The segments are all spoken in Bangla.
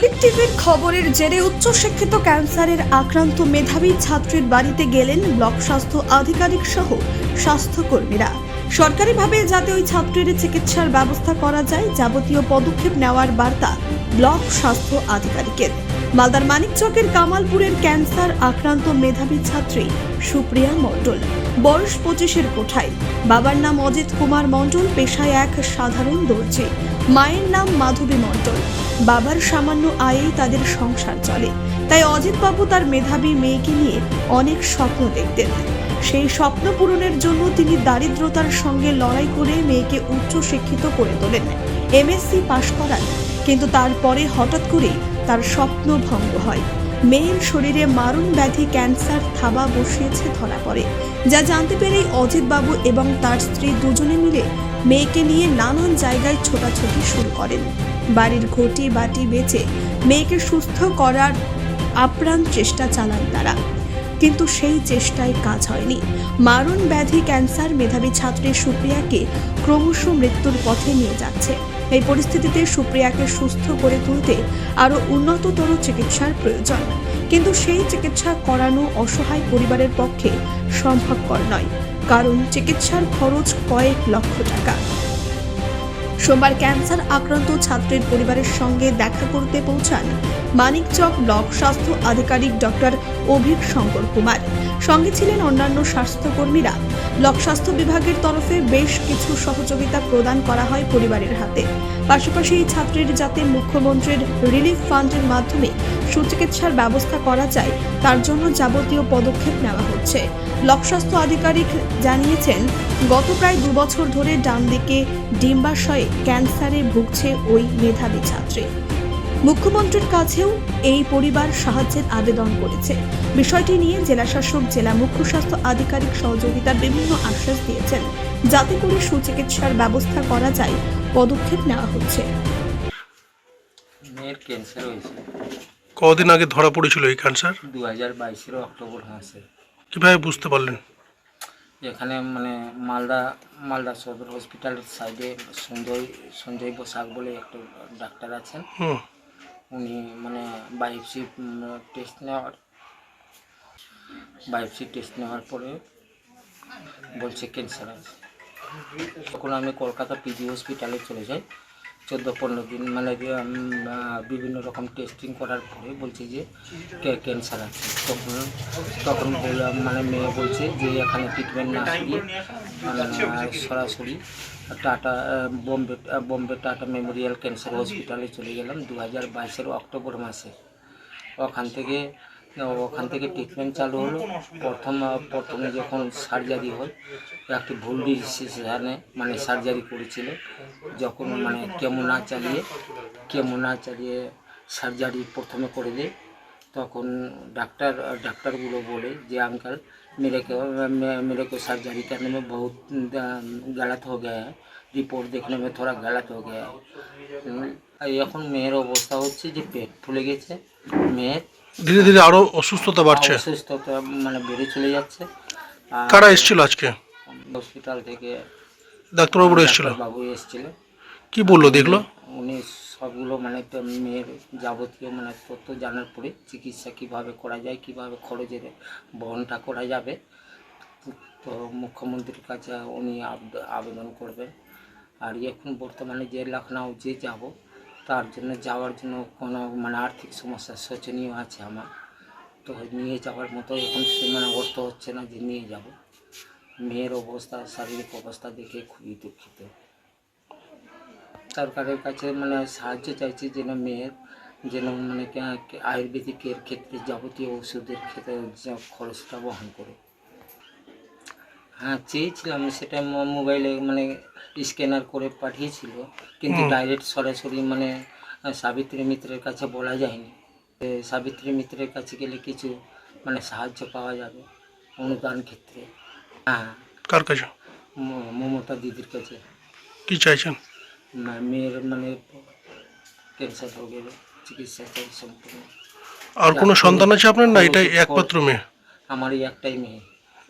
কুলিক টিভির খবরের জেরে উচ্চশিক্ষিত ক্যান্সারের আক্রান্ত মেধাবী ছাত্রীর বাড়িতে গেলেন ব্লক স্বাস্থ্য আধিকারিক সহ স্বাস্থ্যকর্মীরা। সরকারিভাবে যাতে ওই ছাত্রীর চিকিৎসার ব্যবস্থা করা যায়, যাবতীয় পদক্ষেপ নেওয়ার বার্তা ব্লক স্বাস্থ্য আধিকারিকের। মালদার মানিকচকের কামালপুরের ক্যান্সার আক্রান্ত মেধাবী ছাত্রী সুপ্রিয়া মণ্ডল। বয়স পঁচিশের কোঠায়। বাবার নাম অজিত কুমার মণ্ডল, পেশায় এক সাধারণ দর্জি। মায়ের নাম মাধবী মণ্ডল। বাবার সামান্য আয়েই তাদের সংসার চলে। তাই অজিতবাবু তার মেধাবী মেয়েকে নিয়ে অনেক স্বপ্ন দেখতেন। সেই স্বপ্ন পূরণের জন্য তিনি দারিদ্রতার সঙ্গে লড়াই করে মেয়েকে উচ্চ শিক্ষিত করে তোলেন। এমএসসি পাশ করান, কিন্তু তারপরে হঠাৎ করে তার স্বপ্ন ভঙ্গ হয়। মেয়ের শরীরে মারণ ব্যাধি ক্যান্সার, থাবা বসিয়েছে ধরা পড়ে। যা জানতে পেরেই অজিতবাবু এবং তার স্ত্রী দুজনে মিলে মেয়েকে নিয়ে নানান জায়গায় ছোটাছুটি শুরু করেন। বাড়ির ঘটি বাটি বেচে মেয়েকে সুস্থ করার আপ্রাণ চেষ্টা চালান তারা। কিন্তু সেই চেষ্টায় কাজ হয়নি। মারণ ব্যাধি ক্যান্সার মেধাবী ছাত্রী সুপ্রিয়াকে ক্রমশ মৃত্যুর পথে নিয়ে যাচ্ছে। এই পরিস্থিতিতে সুপ্রিয়াকে সুস্থ করে তুলতে আরও উন্নততর চিকিৎসার প্রয়োজন। কিন্তু সেই চিকিৎসা করানো অসহায় পরিবারের পক্ষে সম্ভবপর নয়, কারণ চিকিৎসার খরচ কয়েক লক্ষ টাকা। সোমবার ক্যান্সার আক্রান্ত ছাত্রের পরিবারের সঙ্গে দেখা করতে পৌঁছান মানিকচক ব্লক স্বাস্থ্য আধিকারিক ডক্টর অভিক শঙ্কর কুমার। সঙ্গে ছিলেন অন্যান্য স্বাস্থ্যকর্মীরা। ব্লক স্বাস্থ্য বিভাগের তরফে বেশ কিছু সহযোগিতা প্রদান করা হয় পরিবারের হাতে। পাশাপাশি এই ছাত্রীর যাতে মুখ্যমন্ত্রীর রিলিফ ফান্ডের মাধ্যমে সুচিকিৎসার ব্যবস্থা করা যায়, তার জন্য যাবতীয় পদক্ষেপ নেওয়া হচ্ছে। ব্লক স্বাস্থ্য আধিকারিক জানিয়েছেন, গত প্রায় দু বছর ধরে ডান দিকে ডিম্বাশয়ে ক্যান্সারে ভুগছে ওই মেধাবী ছাত্রী। মুখ্যমন্ত্রীর কাছেও এই পরিবার সাহায্যের আবেদন করেছে। বিষয়টি নিয়ে জেলাশাসক জেলা মুখ্য স্বাস্থ্য আধিকারিক সহযোগিতার বিভিন্ন আশ্বাস দিয়েছেন। যাতে করে সুচিকিৎসার ব্যবস্থা করা যায় পদক্ষেপ নেওয়া হচ্ছে। মেয়ের ক্যান্সার হয়েছে। কদিন আগে ধরা পড়েছিল এই ক্যান্সার দু হাজার বাইশের অক্টোবর মাসে কীভাবে বুঝতে পারলেন? এখানে মানে মালদা মালদা সদর হসপিটালের সাইডে সঞ্জয় সঞ্জয় বসাক বলে একটা ডাক্তার আছেন। হুম। উনি মানে বাইপসি টেস্ট নেওয়ার বায়োপসি টেস্ট নেওয়ার পরে বলছে ক্যান্সার আছে। তখন আমি কলকাতা পিজি হসপিটালে চলে যাই। চোদ্দ পনেরো দিন মানে বিভিন্ন রকম টেস্টিং করার পরে বলছে যে, কে- ক্যান্সার আছে। তখন তখন বললাম মানে মেয়ে বলছে যে, এখানে ট্রিটমেন্ট না সরাসরি টাটা বোম্বে বোম্বে টাটা মেমোরিয়াল ক্যান্সার হসপিটালে চলে গেলাম দু হাজার বাইশের অক্টোবর মাসে। ওখান থেকে ওখান থেকে ট্রিটমেন্ট চালু হলো। প্রথম, প্রথমে যখন সার্জারি হয়, একটি ভুল ডিসিশনে মানে সার্জারি করেছিল, যখন মানে কেমো না চালিয়ে কেমো না চালিয়ে সার্জারি প্রথমে করে দেয়। তখন ডাক্তার ডাক্তারগুলো বলে যে अंकल मेरे को मे- मेरे को सर्जरी करने में बहुत अ, गलत हो गया है रिपोर्ट देखने में थोड़ा गलत हो गया है উম, আর এখন মেয়ের অবস্থা হচ্ছে যে পেট ফুলে গেছে মেয়ের ধীরে ধীরে আরো অসুস্থতা বাড়ছে অসুস্থতা মানে বেড়ে চলে যাচ্ছে আর কারা এসেছিল আজকে হসপিটাল থেকে ডাক্তারবাবুরা এসেছিল বাবু এসেছিল কি বললো দেখলো উনি সবগুলো মানে মেয়ের যাবতীয় মানে তথ্য জানার পরে চিকিৎসা কীভাবে করা যায়, কীভাবে খরচের বহনটা করা যাবে, তো মুখ্যমন্ত্রীর কাছে উনি আবেদন করবেন। আর এখন বর্তমানে যে লখনউ যে যাব, তার জন্য যাওয়ার জন্য কোনো মানে আর্থিক সমস্যা শোচনীয় আছে আমার। তো নিয়ে যাওয়ার মতো এখন মানে অর্থ হচ্ছে না যে নিয়ে যাব। মেয়ের অবস্থা, শারীরিক অবস্থা দেখে খুবই দুঃখিত। সরকারের কাছে মানে সাহায্য চাইছি যেন মেয়ের যেন মানে আয়ুর্বেদিকের ক্ষেত্রে যাবতীয় ওষুধের ক্ষেত্রে যা খরচটা বহন করে হ্যাঁ চেয়েছিলাম সেটা মোবাইলে মানে স্ক্যানার করে পাঠিয়েছিল কিন্তু ডাইরেক্ট সরাসরি মানে সাবিত্রী মিত্রের কাছে বলা যায়নি। সাবিত্রী মিত্রের কাছে গেলে কিছু মানে সাহায্য পাওয়া যাবে অনুদান ক্ষেত্রে। হ্যাঁ। কার কাছে? মমতা দিদির কাছে। কি চাইছেন? মা- মেয়ের মানে ক্যান্সার রোগের চিকিৎসা চাই সম্পূর্ণ। আর কোনো সন্তান আছে আপনার? না এটাই একমাত্র মেয়ে? আমার এই একটাই মেয়ে।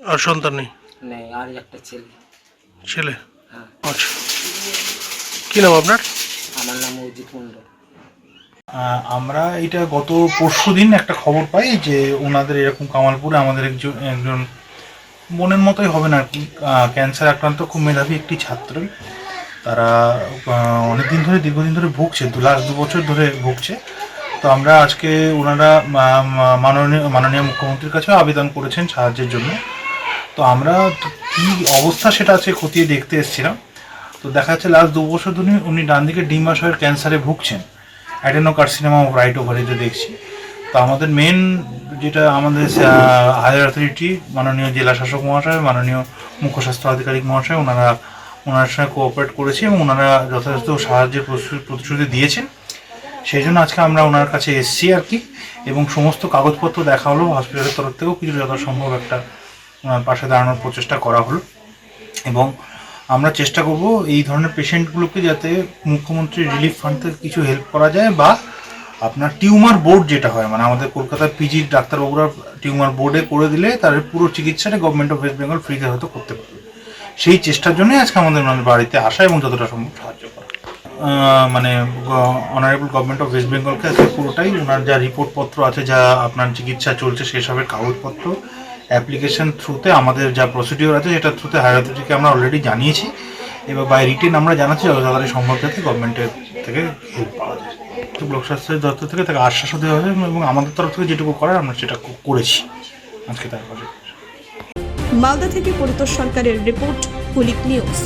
আর সন্তান নেই? নেই আর একটা ছেলে। ছেলে? হ্যাঁ। আচ্ছা। কি নাম আপনার? আমার নাম অজিত মণ্ডল। আমরা এটা গত পরশু দিন একটা খবর পাই যে ওনাদের এরকম কামালপুরে আমাদের একজন একজন বোনের মতোই হবে না আর কি। ক্যান্সার আক্রান্ত খুব মেধাবী একটি ছাত্র। তারা অনেক দিন ধরে, দীর্ঘদিন ধরে ভুগছে, দু, লাস্ট দু বছর ধরে ভুগছে। তো আমরা আজকে ওনারা মাননীয় মাননীয় মুখ্যমন্ত্রীর কাছেও আবেদন করেছেন সাহায্যের জন্য। তো আমরা কি অবস্থা সেটা আজকে খতিয়ে দেখতে এসেছিলাম। তো দেখা যাচ্ছে লাস্ট দু বছর ধরে উনি ডান দিকে ডিম্বাশয়ের ক্যান্সারে ভুগছেন। অ্যাডেনো কার্সিনেমা অফ রাইট ওভারিতে দেখছি। তো আমাদের মেন যেটা আমাদের হায়ার অথরিটি মাননীয় জেলা শাসক মহাশয়, মাননীয় মুখ্য স্বাস্থ্য আধিকারিক মহাশয় ওনারা ওনার সঙ্গে কোঅপারেট করেছি এবং ওনারা যথাযথ সাহায্যের প্রতিশ্রুতি দিয়েছেন। সেই জন্য আজকে আমরা ওনার কাছে এসেছি আর কি। এবং সমস্ত কাগজপত্র দেখা হলো হসপিটালের তরফ থেকেও কিছু যথাসম্ভব একটা ওনার পাশে দাঁড়ানোর প্রচেষ্টা করা হলো। এবং আমরা চেষ্টা করব এই ধরনের পেশেন্টগুলোকে যাতে মুখ্যমন্ত্রী রিলিফ ফান্ড থেকে কিছু হেল্প করা যায় বা আপনার টিউমার বোর্ড যেটা হয় মানে আমাদের কলকাতার পিজির ডাক্তারবাবুরা টিউমার বোর্ডে করে দিলে তাদের পুরো চিকিৎসাটা গভর্নমেন্ট অফ ওয়েস্ট বেঙ্গল ফ্রিতে হয়তো করতে পারবে। সেই চেষ্টার জন্যই আজকে আমাদের ওনার বাড়িতে আসা এবং যতটা সম্ভব সাহায্য করা। মানে অনারেবল গভর্নমেন্ট অফ ওয়েস্ট বেঙ্গলকে আজকে পুরোটাই ওনার যা রিপোর্টপত্র আছে, যা আপনার চিকিৎসা চলছে সেসবের কাগজপত্র অ্যাপ্লিকেশন থ্রুতে আমাদের যা প্রসিডিওর আছে সেটার থ্রুতে হায়ার অথরিটিকে আমরা অলরেডি জানিয়েছি। এবার বাই রিটেন আমরা জানাচ্ছি যত তাড়াতাড়ি সম্ভব যাতে গভর্নমেন্টের থেকে হেল্প পাওয়া যায়। তো ব্লক স্বাস্থ্যের দপ্তর থেকে তাকে আশ্বাসও দেওয়া হবে এবং আমাদের তরফ থেকে যেটুকু করার আমরা সেটা করেছি। আজকে তারপরে মালদা থেকে পরিতোষ সরকারের রিপোর্ট কুলিক নিউজ।